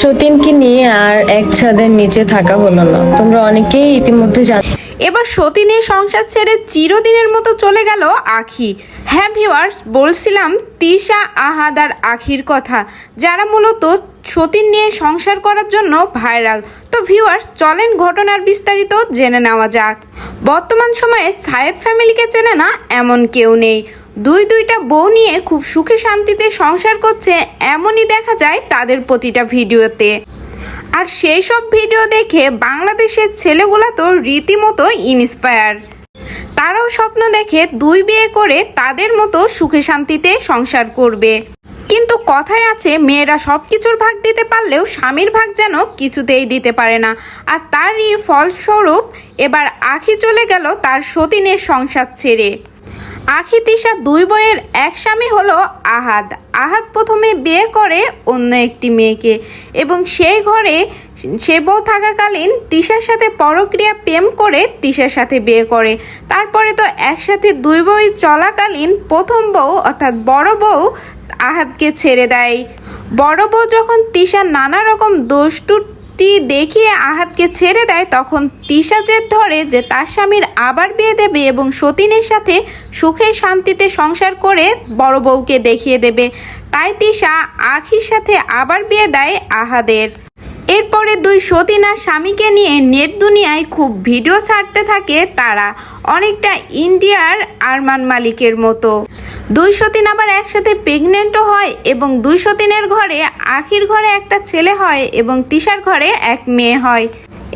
সতীনকে নিয়ে আর এক ছাদের নিচে থাকা হলো না। তোমরা অনেকেই ইতিমধ্যে জান এবার সতীনের সংসার ছেড়ে চিরদিনের মতো চলে গেল আখি। হ্যাঁ ভিউয়ার্স বলছিলাম তিশা আহাদ আর আখির কথা, যারা মূলত সতীন নিয়ে সংসার করার জন্য ভাইরাল তো ভিউয়ার্স চলেন ঘটনার বিস্তারিত জেনে নেওয়া যাক। বর্তমান সময়ে সায়েদ ফ্যামিলিকে চেনে না এমন কেউ নেই। দুই দুইটা বউ নিয়ে খুব সুখে শান্তিতে সংসার করছে, এমনই দেখা যায় তাদের প্রতিটা ভিডিওতে। আর সেই সব ভিডিও দেখে বাংলাদেশের ছেলেগুলা তো রীতিমতো ইন্সপায়ার তারাও স্বপ্ন দেখে দুই বিয়ে করে তাদের মতো সুখে শান্তিতে সংসার করবে। কিন্তু কথায় আছে, মেয়েরা সব কিছুর ভাগ দিতে পারলেও স্বামীর ভাগ যেন কিছুতেই দিতে পারে না। আর তারই ফলস্বরূপ এবার আখি চলে গেল তার সতীনের সংসার ছেড়ে। আখি তিশা দুই বইয়ের এক স্বামী হলো আহাদ। আহাদ প্রথমে বিয়ে করে অন্য একটি মেয়েকে এবং সেই ঘরে সে বউ থাকাকালীন তিশার সাথে পরক্রিয়া প্রেম করে তিশার সাথে বিয়ে করে। তারপরে তো একসাথে দুই বই চলাকালীন প্রথম বউ অর্থাৎ বড় বউ আহাদকে ছেড়ে দেয়। বড় বউ যখন তিশার নানা রকম দোষ ত্রুটি দেখিয়ে আহাতকে ছেড়ে দেয়, তখন তিশা জেদ ধরে যে তার স্বামীর আবার বিয়ে দেবে এবং সতীনের সাথে সুখে শান্তিতে সংসার করে বড় বউকে দেখিয়ে দেবে। তাই তিশা আখির সাথে আবার বিয়ে দেয় আহাদের। এরপরে দুই সতীনা স্বামীকে নিয়ে নেট দুনিয়ায় খুব ভিডিও ছাড়তে থাকে তারা। অনেকটা ইন্ডিয়ার আরমান মালিকের মতো। দুই সতীন আবার একসাথে প্রেগনেন্টও হয় এবং দুই সতীনের ঘরে আখির ঘরে একটা ছেলে হয় এবং তিশার ঘরে এক মেয়ে হয়।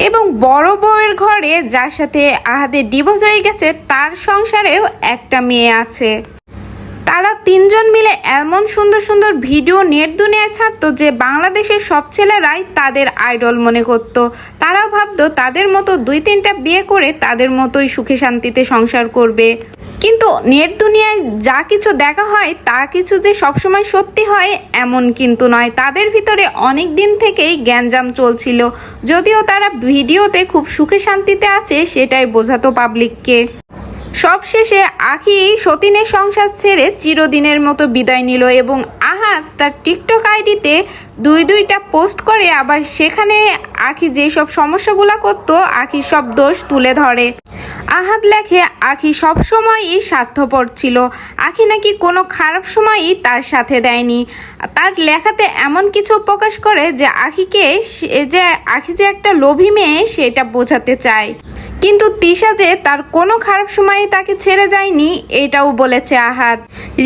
এবং বড় বউয়ের ঘরে যার সাথে আহাদের ডিভোর্স হয়ে গেছে, তার সংসারেও একটা মেয়ে আছে। তারা তিনজন মিলে এমন সুন্দর সুন্দর ভিডিও নেট দুনিয়ায় ছাড়তো যে বাংলাদেশের সব ছেলেরাই তাদের আইডল মনে করত। তারাও ভাবতো তাদের মতো দুই তিনটা বিয়ে করে তাদের মতোই সুখে শান্তিতে সংসার করবে। কিন্তু নেট দুনিয়ায় যা কিছু দেখা হয়, তা কিছু যে সবসময় সত্যি হয়, এমন কিন্তু নয়। তাদের ভিতরে অনেক দিন থেকেই গ্যাঞ্জাম চলছিল। যদিও তারা ভিডিওতে খুব সুখে শান্তিতে আছে, সেটাই বোঝাতো পাবলিককে। সবশেষে আখি সতীনের সংসার ছেড়ে চিরদিনের মতো বিদায় নিল এবং আহাত তার টিকটক আইডিতে দুই দুইটা পোস্ট করে আবার সেখানে আখি যেসব সমস্যাগুলো করতো আখি সব দোষ তুলে ধরে। আহাত লেখে আখি সবসময়ই স্বার্থপর ছিল। আখি নাকি কোনো খারাপ সময়ই তার সাথে দেয়নি। তার লেখাতে এমন কিছু প্রকাশ করে যে আখিকে যে আখি যে একটা লোভী মেয়ে, সেটা বোঝাতে চায়। কিন্তু তিশা যে তার কোনো খারাপ সময়ে তাকে ছেড়ে যায়নি, এটাও বলেছে আহাদ।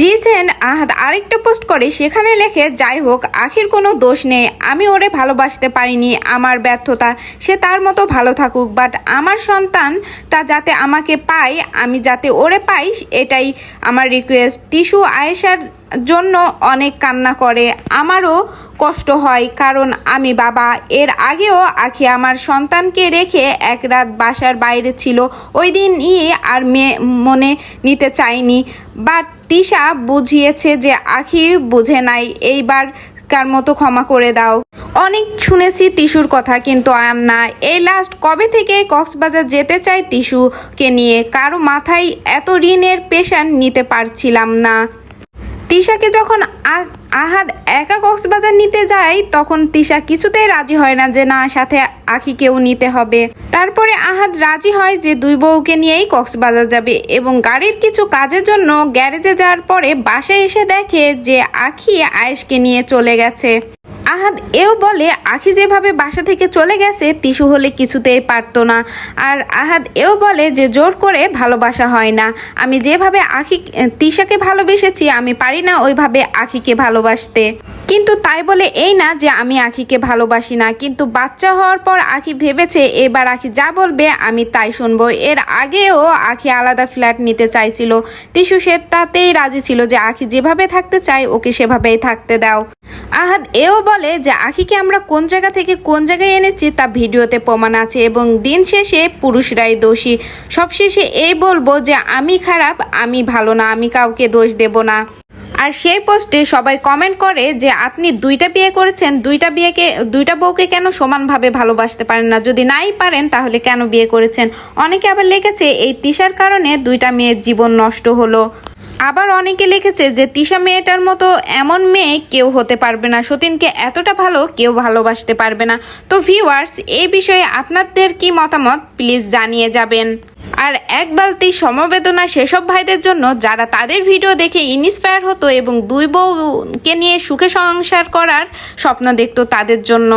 রিসেন্ট আহাদ আরেকটা পোস্ট করে, সেখানে লেখে, যাই হোক, আখির কোনো দোষ নেই, আমি ওরে ভালোবাসতে পারিনি, আমার ব্যর্থতা, সে তার মতো ভালো থাকুক বাট আমার সন্তানটা যাতে আমাকে পায়, আমি যাতে ওরে পাই, এটাই আমার রিকোয়েস্ট টিস্যু আয়েশার জন্য অনেক কান্না করে। আমারও কষ্ট হয় কারণ আমি বাবা। এর আগেও আখি আমার সন্তানকে রেখে এক রাত বাসার বাইরে ছিল। ওই দিন ইয়ে আর মেয়ে মনে নিতে চাইনি বাট তিশা বুঝিয়েছে যে আখি বুঝে নাই, এইবার কার মতো ক্ষমা করে দাও। অনেক শুনেছি টিস্যুর কথা কিন্তু আর না এই লাস্ট কবে থেকে কক্সবাজার যেতে চাই টিস্যুকে নিয়ে? কারও মাথায় এত ঋণের পেশান নিতে পারছিলাম না। তিশাকে যখন আহাদ একা কক্সবাজার নিতে যায়, তখন তিশা কিছুতেই রাজি হয় না যে, না, সাথে আখিকেও নিতে হবে। তারপরে আহাদ রাজি হয় যে, দুই বউকে নিয়েই কক্সবাজার যাবে এবং গাড়ির কিছু কাজের জন্য গ্যারেজে যাওয়ার পরে বাসায় এসে দেখে যে, আখি আয়েশকে নিয়ে চলে গেছে। আহাদ এও বলে, আখি যেভাবে বাসা থেকে চলে গেছে, তিসু হলে কিছুতেই পারতো না। আর আহাদ এও বলে যে, জোর করে ভালোবাসা হয় না। আমি যেভাবে আখি, তিশাকে ভালোবেসেছি, আমি পারি না ওইভাবে আখিকে ভালোবাসতে। কিন্তু তাই বলে এই না যে, আমি আখিকে ভালোবাসি না। কিন্তু বাচ্চা হওয়ার পর আখি ভেবেছে, এবার আখি যা বলবে, আমি তাই শুনব। এর আগেও আখি আলাদা ফ্ল্যাট নিতে চাইছিল। তিসু সে তাতেই রাজি ছিল যে, আখি যেভাবে থাকতে চায়, ওকে সেভাবেই থাকতে দাও। আহাদ এও বলে যে আখিকে আমরা কোন জায়গা থেকে কোন জায়গায় এনেছি তা ভিডিওতে প্রমাণ আছে এবং দিন শেষে পুরুষরাই দোষী। সবশেষে এই বলব যে আমি খারাপ, আমি ভালো না, আমি কাউকে দোষ দেব না। আর সেই পোস্টে সবাই কমেন্ট করে যে আপনি দুইটা বিয়ে করেছেন, দুইটা বিয়েকে, দুইটা বউকে কেন সমানভাবে ভালোবাসতে পারেন না? যদি নাই পারেন, তাহলে কেন বিয়ে করেছেন? অনেকে আবার লেগেছে এই তিশার কারণে দুইটা মেয়ের জীবন নষ্ট হলো। আবার অনেকে লিখেছে যে, তিশা মেয়েটার মতো এমন মেয়ে কেউ হতে পারবে না। সতীনকে এতটা ভালো কেউ ভালোবাসতে পারবে না। তো ভিউয়ার্স এই বিষয়ে আপনাদের কি মতামত? প্লিজ জানিয়ে যাবেন। আর এক বালতি সমবেদনা সেসব ভাইদের জন্য, যারা তাদের ভিডিও দেখে ইন্সপায়ার হতো এবং দুই বউকে নিয়ে সুখে সংসার করার স্বপ্ন দেখত তাদের জন্য।